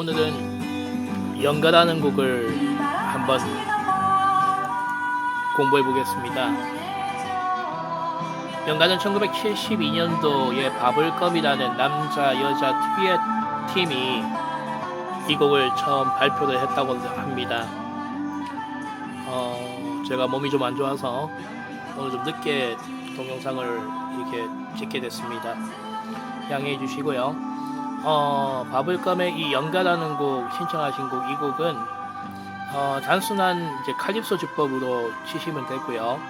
오늘은 연가라는 곡을 한번 공부해 보겠습니다. 연가는 1972년도에 바블검이라는 남자 여자 듀엣 팀이 이 곡을 처음 발표를 했다고 합니다. 어, 제가 몸이 좀 안 좋아서 오늘 좀 늦게 동영상을 이렇게 찍게 됐습니다. 양해해 주시고요. 어, 바블검의 이 연가라는 곡 신청하신 곡 이 곡은 어, 단순한 이제 칼립소 주법으로 치시면 되고요.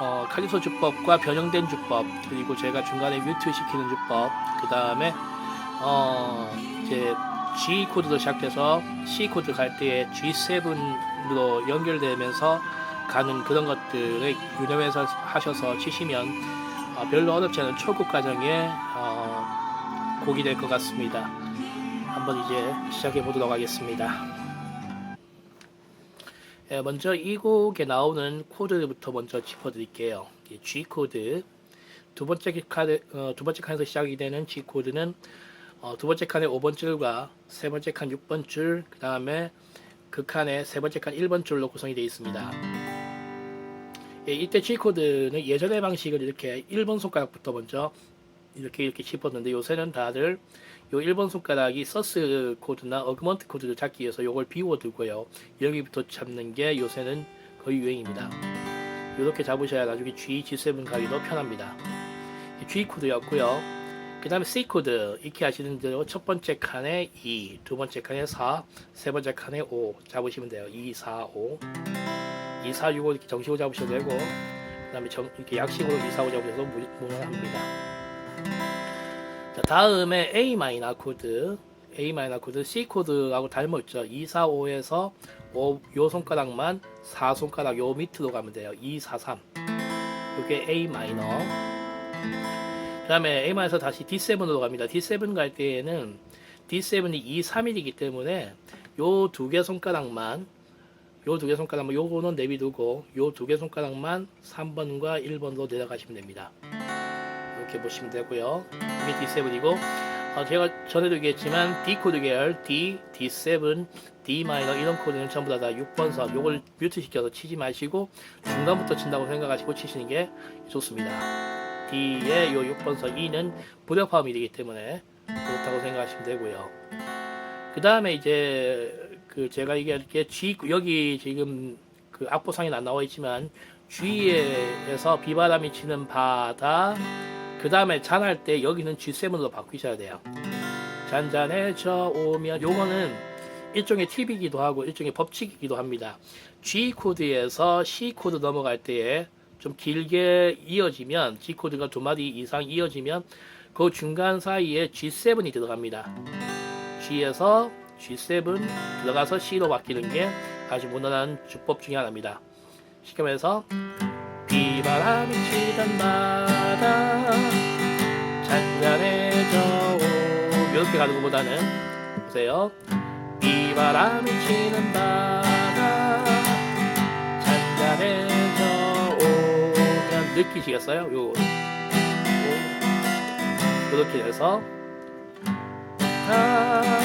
어, 칼립소 주법과 변형된 주법 그리고 제가 중간에 뮤트 시키는 주법 그 다음에 어, 이제 G 코드로 시작돼서 C 코드 갈 때에 G7으로 연결되면서 가는 그런 것들을 유념해서 하셔서 치시면 어, 별로 어렵지 않은 초급 과정의 어, 곡이 될 것 같습니다. 한번 이제 시작해 보도록 하겠습니다. 예, 먼저 이 곡에 나오는 코드부터 먼저 짚어드릴게요. 이 G 코드 두 번째 칸, 어, 두 번째 칸에서 시작이 되는 G 코드는 어, 두 번째 칸의 5번 줄과 세 번째 칸 6번 줄, 그 다음에 그 칸의 세 번째 칸 1번 줄로 구성이 되어 있습니다. 예, 이때 G 코드는 예전의 방식을 이렇게 1번 손가락부터 먼저 이렇게 이렇게 짚었는데 요새는 다들 요 1번 손가락이 서스 코드나 어그먼트 코드를 잡기 위해서 요걸 비워두고요. 여기부터 잡는 게 요새는 거의 유행입니다. 이렇게 잡으셔야 나중에 G, G7 가기도 편합니다. G 코드였고요. 그 다음에 C 코드 이렇게 하시는 대로 첫 번째 칸에 2, 두 번째 칸에 4, 세 번째 칸에 5 잡으시면 돼요. 2, 4, 5 2, 4, 6, 5 이렇게 정식으로 잡으셔도 되고 그 다음에 이렇게 약식으로 2, 4, 5 잡으셔도 무- 무난합니다. 자, 다음에 A 마이너 코드, A 마이너 코드 C 코드하고 닮았죠. 2, 4, 5에서 5, 요 손가락만 4 손가락 요 밑으로 가면 돼요. 2, 4, 3. 이게 A 마이너. 그다음에 A 마이너에서 다시 D7으로 갑니다. D7 갈 때에는 D7이 2, 3일이기 때문에 요 두 개 손가락만 요 두 개 손가락만 요거는 내비두고 요 두 개 손가락만 3번과 1번으로 내려가시면 됩니다. 이렇게 보시면 되고요. 이게 D7이고 어, 제가 전에도 얘기했지만 D 코드 계열 D, D7, D 마이너 이런 코드는 전부 다, 다 6번 선 요걸 뮤트 시켜서 치지 마시고 중간부터 친다고 생각하시고 치시는 게 좋습니다. D의 요 6번 선 E는 불협화음이 되기 때문에 그렇다고 생각하시면 되고요. 그 다음에 이제 그 제가 얘기할 게 G 여기 지금 그 악보상에 안 나와 있지만 G에서 비바람이 치는 바다 그 다음에 잔할 때 여기는 G7으로 바꾸셔야 돼요. 잔잔해져 오면 요거는 일종의 팁이기도 하고 일종의 법칙이기도 합니다. G 코드에서 C 코드 넘어갈 때에 좀 길게 이어지면 G 코드가 두 마디 이상 이어지면 그 중간 사이에 G7이 들어갑니다. G에서 G7 들어가서 C로 바뀌는 게 아주 무난한 주법 중에 하나입니다. 쉽게 말해서 비바람이 치던 바다 잔잔해져 오 이렇게 가는 것보다는 보세요 비바람이 치는 바다 잔잔해져 오면 느끼시겠어요? 요 요. 이렇게 해서 아,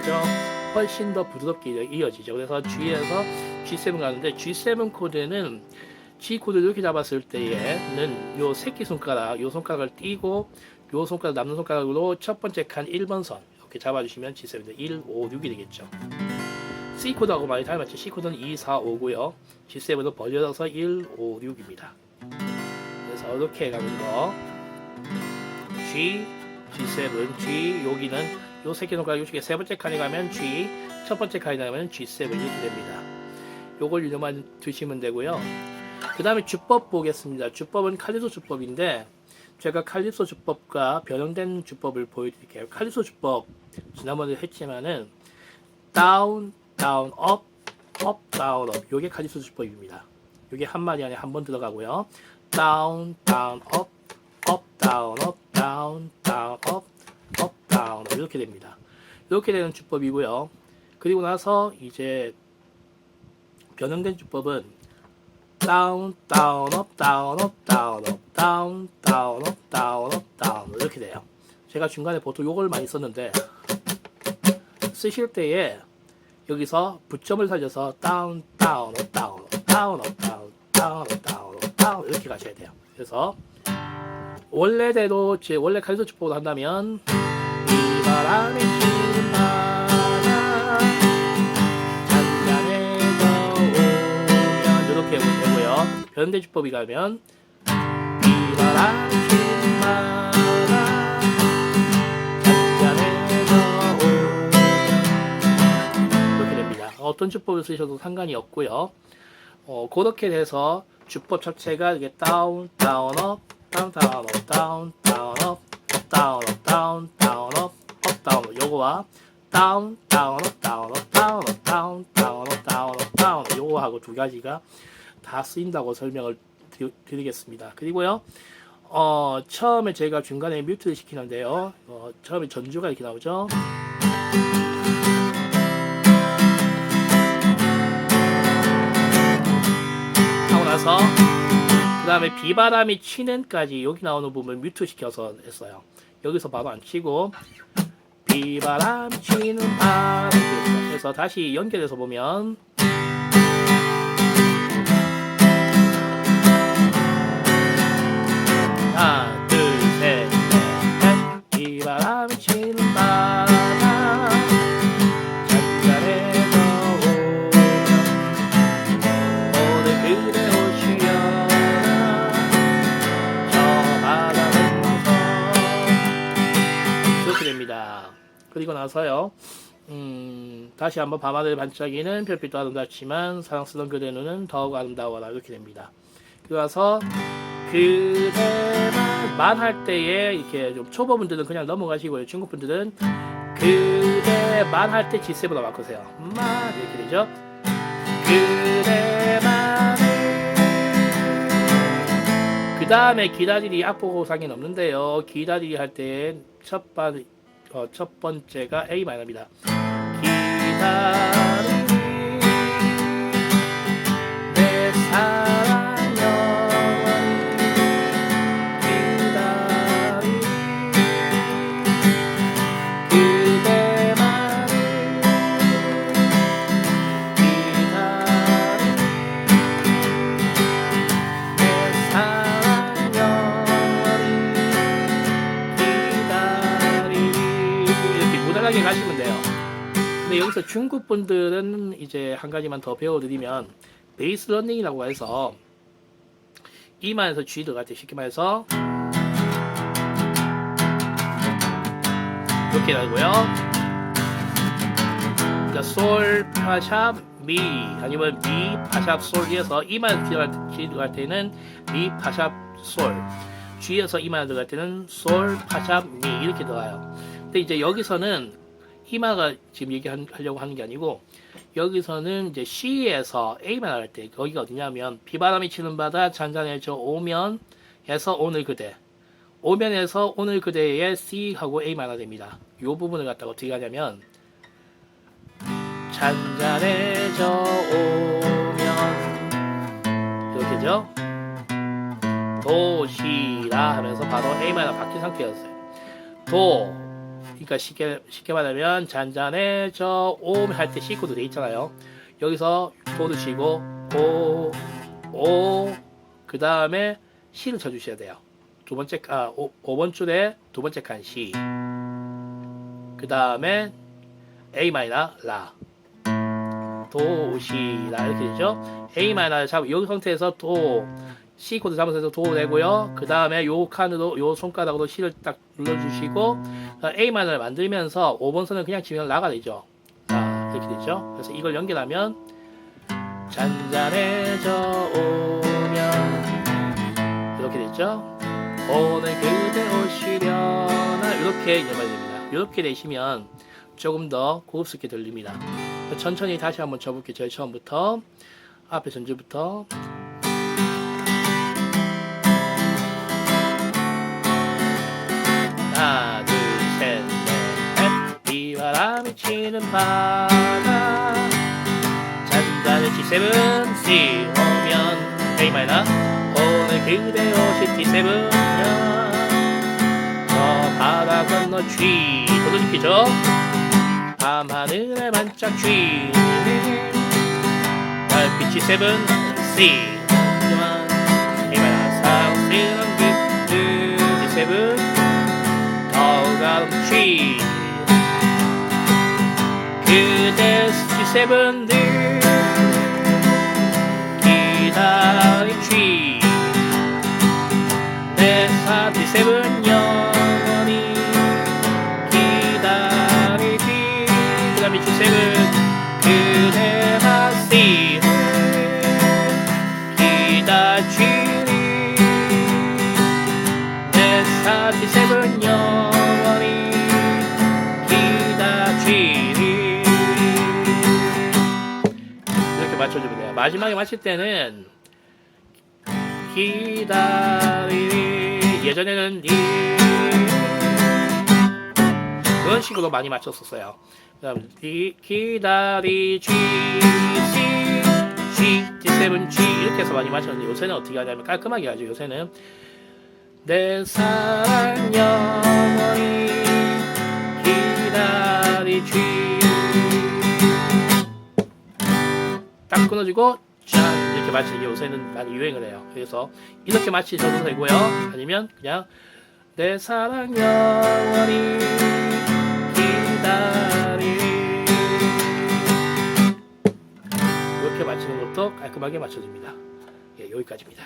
요게죠 훨씬 더 부드럽게 이어지죠 그래서 G에서 G7 가는데 G7 코드는 G 코드를 이렇게 잡았을 때에는 요 새끼 손가락 요 손가락을 띄고 요 손가락 남는 손가락으로 첫 번째 칸 1번 선 이렇게 잡아주시면 G7 1, 5, 6이 되겠죠 C 코드하고 많이 닮았죠. C 코드는 2, 4, 5고요. G7은 벌려서 1, 5, 6입니다. 그래서 이렇게 가는 거 G, G7, G 여기는 요 새끼 손가락 요쪽에 세 번째 칸에 가면 G, 첫 번째 칸에 가면 G7 이렇게 됩니다. 요걸 유념만 두시면 되고요. 그 다음에 주법 보겠습니다. 주법은 칼리소 주법인데 제가 칼립소 주법과 변형된 주법을 보여드릴게요. 칼립소 주법 지난번에 했지만은 다운, 다운, 업, 업, 다운, 업. 요게 칼립소 주법입니다. 요게 한 마디 안에 한 번 들어가고요. 다운, 다운, 업, 업, 다운, 업, down, down, up, down 이렇게 됩니다. 이렇게 되는 주법이고요. 그리고 나서 이제 변형된 주법은 down, down, up, down, up, down, up, down, down, up, down, up, down 이렇게 돼요. 제가 중간에 보통 요걸 많이 썼는데 쓰실 때에 여기서 부점을 살려서 down, down, up, down, up, down, up, down, down, up, down, up, down 이렇게 가셔야 돼요. 그래서 원래대로 제 원래 칼리토 주법으로 한다면 이 이렇게 하면 되고요. 변대 주법이 가면 이렇게 됩니다. 어떤 주법을 쓰셔도 상관이 없고요. 어, 그렇게 돼서 주법 자체가 이게 다운, 다운, 업, 다운, 다운, 업, 다운, 다운, 업, 다운, 업, 다운, 다운, 다운, 업. 요거와 다운, 다운, 업, 다운, 업, 다운, 업, 다운, 다운. 요거하고 두 가지가 다 쓰인다고 설명을 드리, 드리 겠습니다. 그리고요. 어, 처음에 제가 중간에 뮤트를 시키는데요. 어, 처음에 전주가 이렇게 나오죠. 하고 나서 그 다음에 비바람이 치는까지 여기 나오는 부분 뮤트 시켜서 했어요. 여기서 바로 안 치고 비바람 치는 바람 그래서 다시 연결해서 보면 다시 한번 밤하늘 반짝이는 별빛도 아름답지만 사랑스러운 그대 눈은 더욱 아름다워라 이렇게 됩니다. 나서 그대만 만할 때에 이렇게 좀 초보분들은 그냥 넘어가시고요. 중국분들은 그대만 할 때 G7으로 바꾸세요. 만 이렇게 되죠. 그대만을 그 다음에 기다리리 악보고상이 없는데요. 기다리리 할때 첫 번, 어, 첫 번째가 A 마이너입니다. 기 중국 분들은 이제 한 가지만 더 배워드리면 베이스 러닝이라고 해서 이만에서 G 들어갈 때 쉽게 말해서 이렇게 되고요. 그러니까 솔, 파샵, 미 아니면 미, 파샵, 솔에서 이만 들어갈, G 들어갈 때는 미, 파샵, 솔 G에서 이만 들어갈 때는 솔, 파샵, 미 이렇게 들어가요. 근데 이제 여기서는 이마가 지금 얘기하려고 하는 게 아니고 여기서는 이제 C에서 A만 할 때 거기가 어디냐면 비바람이 치는 바다 잔잔해져 오면 해서 오늘 그대 오면에서 오늘 그대의 A만 하나 됩니다. 이 부분을 갖다가 어떻게 하냐면 잔잔해져 오면 이렇게죠. 도시라 하면서 바로 하나 바뀐 상태였어요. 도 그러니까 쉽게 쉽게 말하면 잔잔해져 오면 할때 C 코드 돼 있잖아요. 여기서 도를 치고 오 오 그 다음에 C를 쳐주셔야 돼요. 두 번째 아 오, 5번 줄에 두 번째 칸 C 그 다음에 A 마이너 라 도시라 이렇게 되죠. A 마이너를 잡고 여기 상태에서 도 C 코드 잡으면서 도 내고요. 그 다음에 요 칸으로 요 손가락으로 C를 딱 눌러주시고 A 마이너를 만들면서 5번 선을 그냥 치면 라가 되죠. 자 이렇게 되죠. 그래서 이걸 연결하면 잔잔해져 오면 이렇게 되죠. 오늘 그대 오시려나 이렇게 연결이 됩니다. 이렇게 되시면 조금 더 고급스럽게 들립니다. 천천히 다시 한번 쳐볼게요. 제일 처음부터 앞에 전주부터 내리는 바다. 잔잔한 G7 C 오면 A 마이너. 오늘 그대 오신 G7년 저 바다 건너 G 도도지키죠. 밤하늘에 반짝 G 달빛이 7 C A 마이너. 사랑스러운 그 G7 더가운 G 그대 G7들 기다린 G 내 사지 세븐 영원히 기다리기 그 다음에 G7 그대가 C 기다리 마지막에 맞힐 때는 기다리리 예전에는 이 그런 식으로 많이 맞췄었어요. 그다음 기, 기다리 G C G G7 G 이렇게 해서 많이 맞췄는데 요새는 어떻게 하냐면 깔끔하게 하죠. 요새는 내 사랑 영원히 기다리 G 딱 끊어지고 짠 이렇게 맞추는 게 요새는 많이 유행을 해요. 그래서 이렇게 맞히셔도 되고요. 아니면 그냥 내 사랑 영원히 기다리 이렇게 맞추는 것도 깔끔하게 맞춰집니다. 예, 여기까지입니다.